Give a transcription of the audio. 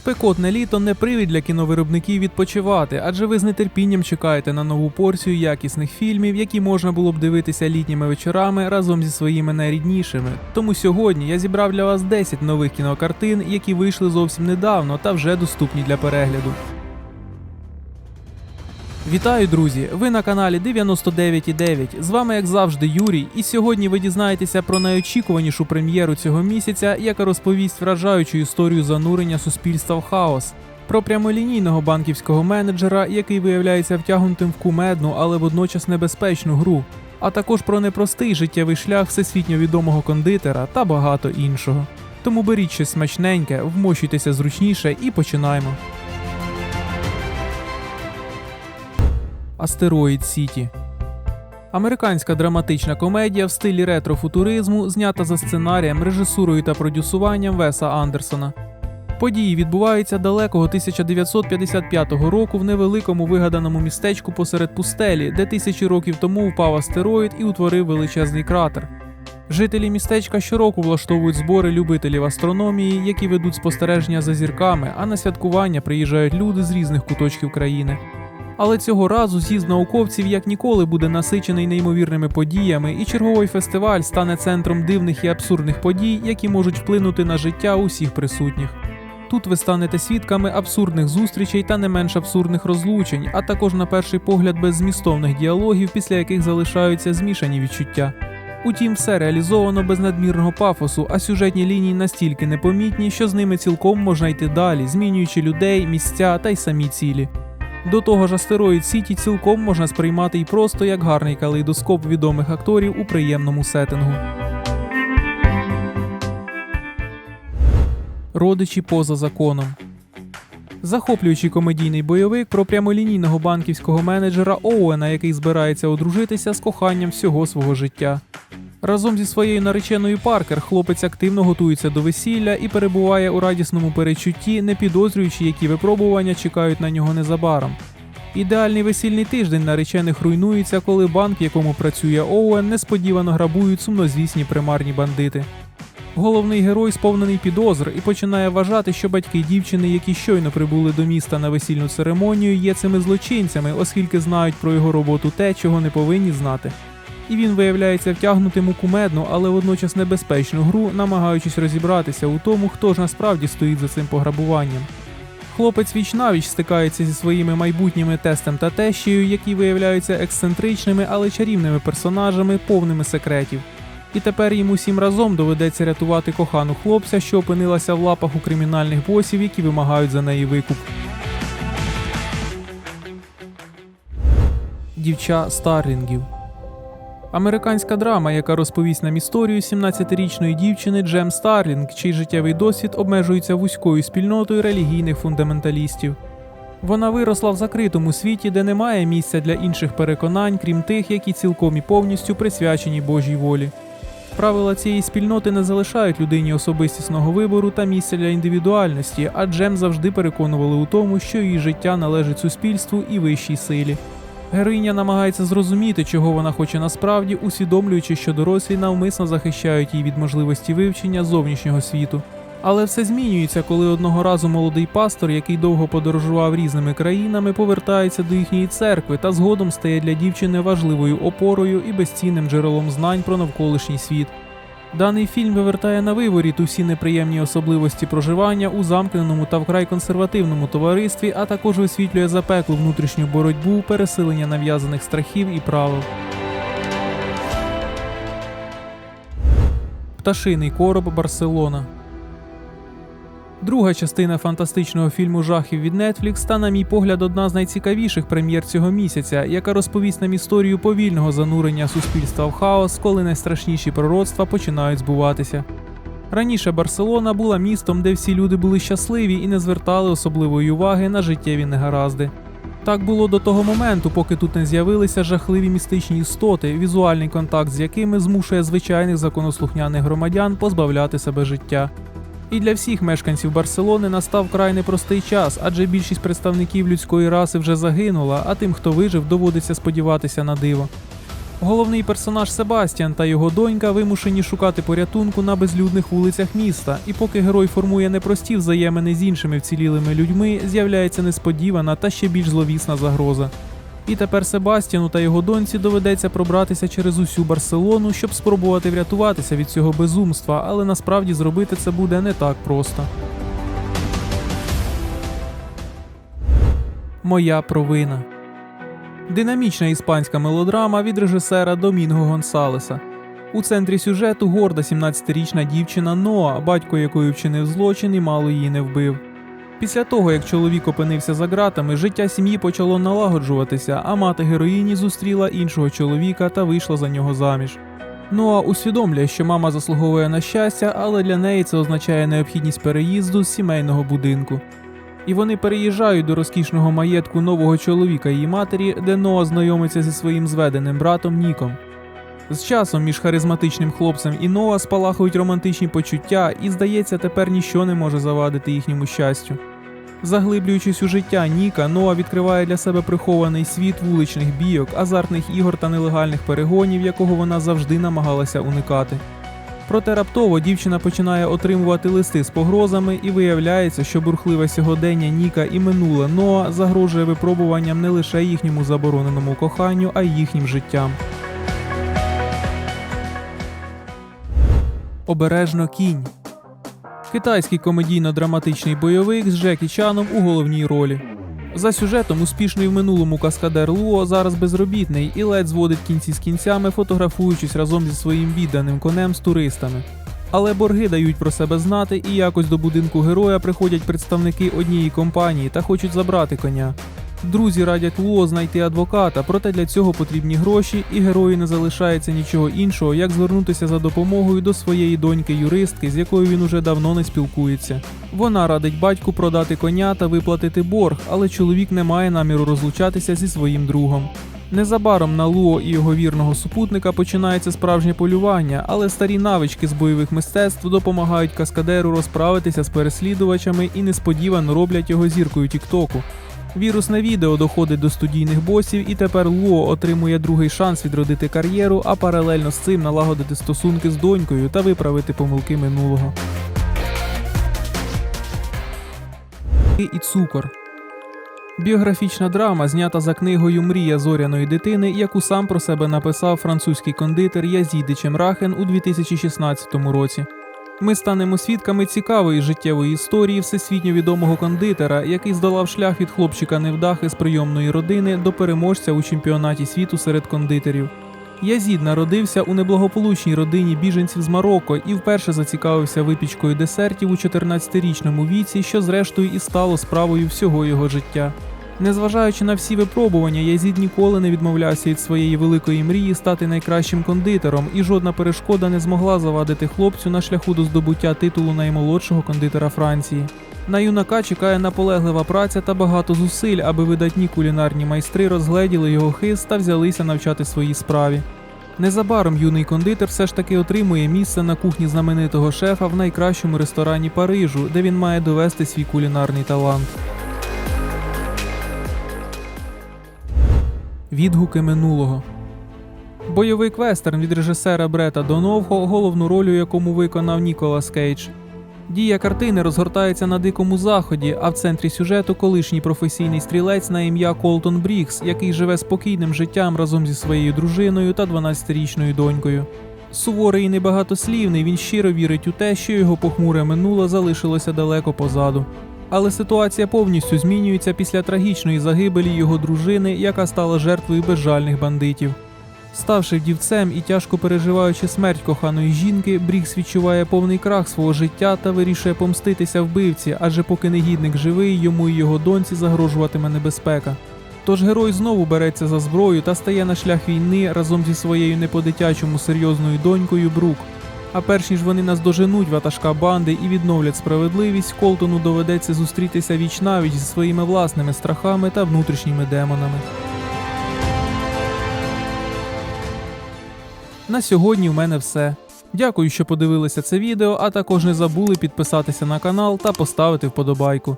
Спекотне літо не привід для кіновиробників відпочивати, адже ви з нетерпінням чекаєте на нову порцію якісних фільмів, які можна було б дивитися літніми вечорами разом зі своїми найріднішими. Тому сьогодні я зібрав для вас 10 нових кінокартин, які вийшли зовсім недавно та вже доступні для перегляду. Вітаю, друзі! Ви на каналі 99.9. З вами, як завжди, Юрій, і сьогодні ви дізнаєтеся про найочікуванішу прем'єру цього місяця, яка розповість вражаючу історію занурення суспільства в хаос. Про прямолінійного банківського менеджера, який виявляється втягнутим в кумедну, але водночас небезпечну гру, а також про непростий життєвий шлях всесвітньо відомого кондитера та багато іншого. Тому беріть щось смачненьке, вмощуйтеся зручніше і починаємо. Астероїд Сіті. Американська драматична комедія в стилі ретро-футуризму, знята за сценарієм, режисурою та продюсуванням Веса Андерсона. Події відбуваються далекого 1955 року в невеликому вигаданому містечку посеред пустелі, де тисячі років тому впав астероїд і утворив величезний кратер. Жителі містечка щороку влаштовують збори любителів астрономії, які ведуть спостереження за зірками, а на святкування приїжджають люди з різних куточків країни. Але цього разу з'їзд науковців як ніколи буде насичений неймовірними подіями, і черговий фестиваль стане центром дивних і абсурдних подій, які можуть вплинути на життя усіх присутніх. Тут ви станете свідками абсурдних зустрічей та не менш абсурдних розлучень, а також на перший погляд беззмістовних діалогів, після яких залишаються змішані відчуття. Утім, все реалізовано без надмірного пафосу, а сюжетні лінії настільки непомітні, що з ними цілком можна йти далі, змінюючи людей, місця та й самі цілі. До того ж, астероїд Сіті цілком можна сприймати і просто як гарний калейдоскоп відомих акторів у приємному сеттингу. Родичі поза законом. Захоплюючий комедійний бойовик про прямолінійного банківського менеджера Оуена, який збирається одружитися з коханням всього свого життя. Разом зі своєю нареченою Паркер хлопець активно готується до весілля і перебуває у радісному перечутті, не підозрюючи, які випробування чекають на нього незабаром. Ідеальний весільний тиждень наречених руйнується, коли банк, якому працює Оуен, несподівано грабують сумнозвісні примарні бандити. Головний герой сповнений підозр і починає вважати, що батьки дівчини, які щойно прибули до міста на весільну церемонію, є цими злочинцями, оскільки знають про його роботу те, чого не повинні знати. І він виявляється втягнутим у кумедну, але водночас небезпечну гру, намагаючись розібратися у тому, хто ж насправді стоїть за цим пограбуванням. Хлопець віч-навіч стикається зі своїми майбутніми тестем та тещею, які виявляються ексцентричними, але чарівними персонажами, повними секретів. І тепер йому всім разом доведеться рятувати кохану хлопця, що опинилася в лапах у кримінальних босів, які вимагають за неї викуп. Дівча Старлінгів. Американська драма, яка розповість нам історію 17-річної дівчини Джем Старлінг, чий життєвий досвід обмежується вузькою спільнотою релігійних фундаменталістів. Вона виросла в закритому світі, де немає місця для інших переконань, крім тих, які цілком і повністю присвячені Божій волі. Правила цієї спільноти не залишають людині особистісного вибору та місця для індивідуальності, а Джем завжди переконували у тому, що її життя належить суспільству і вищій силі. Героїня намагається зрозуміти, чого вона хоче насправді, усвідомлюючи, що дорослі навмисно захищають її від можливості вивчення зовнішнього світу. Але все змінюється, коли одного разу молодий пастор, який довго подорожував різними країнами, повертається до їхньої церкви та згодом стає для дівчини важливою опорою і безцінним джерелом знань про навколишній світ. Даний фільм вивертає на виворіт усі неприємні особливості проживання у замкненому та вкрай консервативному товаристві, а також висвітлює запеклу внутрішню боротьбу, пересилення нав'язаних страхів і правил. Пташиний короб Барселона. Друга частина фантастичного фільму жахів від Netflix та, на мій погляд, одна з найцікавіших прем'єр цього місяця, яка розповість нам історію повільного занурення суспільства в хаос, коли найстрашніші пророцтва починають збуватися. Раніше Барселона була містом, де всі люди були щасливі і не звертали особливої уваги на життєві негаразди. Так було до того моменту, поки тут не з'явилися жахливі містичні істоти, візуальний контакт з якими змушує звичайних законослухняних громадян позбавляти себе життя. І для всіх мешканців Барселони настав край непростий час, адже більшість представників людської раси вже загинула, а тим, хто вижив, доводиться сподіватися на диво. Головний персонаж Себастьян та його донька вимушені шукати порятунку на безлюдних вулицях міста, і поки герой формує непрості взаємини з іншими вцілілими людьми, з'являється несподівана та ще більш зловісна загроза. І тепер Себастьяну та його доньці доведеться пробратися через усю Барселону, щоб спробувати врятуватися від цього безумства, але насправді зробити це буде не так просто. Моя провина. Динамічна іспанська мелодрама від режисера Домінго Гонсалеса. У центрі сюжету горда 17-річна дівчина Ноа, батько якої вчинив злочин і мало її не вбив. Після того, як чоловік опинився за ґратами, життя сім'ї почало налагоджуватися, а мати героїні зустріла іншого чоловіка та вийшла за нього заміж. Ноа усвідомлює, що мама заслуговує на щастя, але для неї це означає необхідність переїзду з сімейного будинку. І вони переїжджають до розкішного маєтку нового чоловіка її матері, де Ноа знайомиться зі своїм зведеним братом Ніком. З часом між харизматичним хлопцем і Ноа спалахують романтичні почуття, і здається, тепер ніщо не може завадити їхньому щастю. Заглиблюючись у життя Ніка, Ноа відкриває для себе прихований світ вуличних бійок, азартних ігор та нелегальних перегонів, якого вона завжди намагалася уникати. Проте раптово дівчина починає отримувати листи з погрозами, і виявляється, що бурхливе сьогодення Ніка і минуле Ноа загрожує випробуванням не лише їхньому забороненому коханню, а й їхнім життям. Обережно кінь. Китайський комедійно-драматичний бойовик з Джекі Чаном у головній ролі. За сюжетом успішний в минулому каскадер Луо зараз безробітний і ледь зводить кінці з кінцями, фотографуючись разом зі своїм відданим конем з туристами. Але борги дають про себе знати, і якось до будинку героя приходять представники однієї компанії та хочуть забрати коня. Друзі радять Луо знайти адвоката, проте для цього потрібні гроші, і герою не залишається нічого іншого, як звернутися за допомогою до своєї доньки-юристки, з якою він уже давно не спілкується. Вона радить батьку продати коня та виплатити борг, але чоловік не має наміру розлучатися зі своїм другом. Незабаром на Луо і його вірного супутника починається справжнє полювання, але старі навички з бойових мистецтв допомагають каскадеру розправитися з переслідувачами і несподівано роблять його зіркою Тіктоку. Вірусне відео доходить до студійних босів, і тепер Луо отримує другий шанс відродити кар'єру, а паралельно з цим налагодити стосунки з донькою та виправити помилки минулого. і цукор. Біографічна драма знята за книгою Мрія зоряної дитини, яку сам про себе написав французький кондитер Язіди Чемрахен у 2016 році. Ми станемо свідками цікавої життєвої історії всесвітньо відомого кондитера, який здолав шлях від хлопчика невдахи з прийомної родини до переможця у чемпіонаті світу серед кондитерів. Язід народився у неблагополучній родині біженців з Марокко і вперше зацікавився випічкою десертів у 14-річному віці, що зрештою і стало справою всього його життя. Незважаючи на всі випробування, Язід ніколи не відмовлявся від своєї великої мрії стати найкращим кондитером, і жодна перешкода не змогла завадити хлопцю на шляху до здобуття титулу наймолодшого кондитера Франції. На юнака чекає наполеглива праця та багато зусиль, аби видатні кулінарні майстри розгледіли його хист та взялися навчати своїй справі. Незабаром юний кондитер все ж таки отримує місце на кухні знаменитого шефа в найкращому ресторані Парижу, де він має довести свій кулінарний талант. Відгуки минулого. Бойовик вестерн від режисера Брета Доновго, головну роль у якому виконав Ніколас Кейдж. Дія картини розгортається на дикому заході, а в центрі сюжету колишній професійний стрілець на ім'я Колтон Брікс, який живе спокійним життям разом зі своєю дружиною та 12-річною донькою. Суворий і небагатослівний, він щиро вірить у те, що його похмуре минуле залишилося далеко позаду. Але ситуація повністю змінюється після трагічної загибелі його дружини, яка стала жертвою безжальних бандитів. Ставши вдівцем і тяжко переживаючи смерть коханої жінки, Брікс відчуває повний крах свого життя та вирішує помститися вбивці, адже поки негідник живий, йому і його доньці загрожуватиме небезпека. Тож герой знову береться за зброю та стає на шлях війни разом зі своєю не по-дитячому серйозною донькою Брук. А перш ніж вони наздоженуть ватажка банди і відновлять справедливість, Колтону доведеться зустрітися віч-навіч зі своїми власними страхами та внутрішніми демонами. На сьогодні в мене все. Дякую, що подивилися це відео, а також не забули підписатися на канал та поставити вподобайку.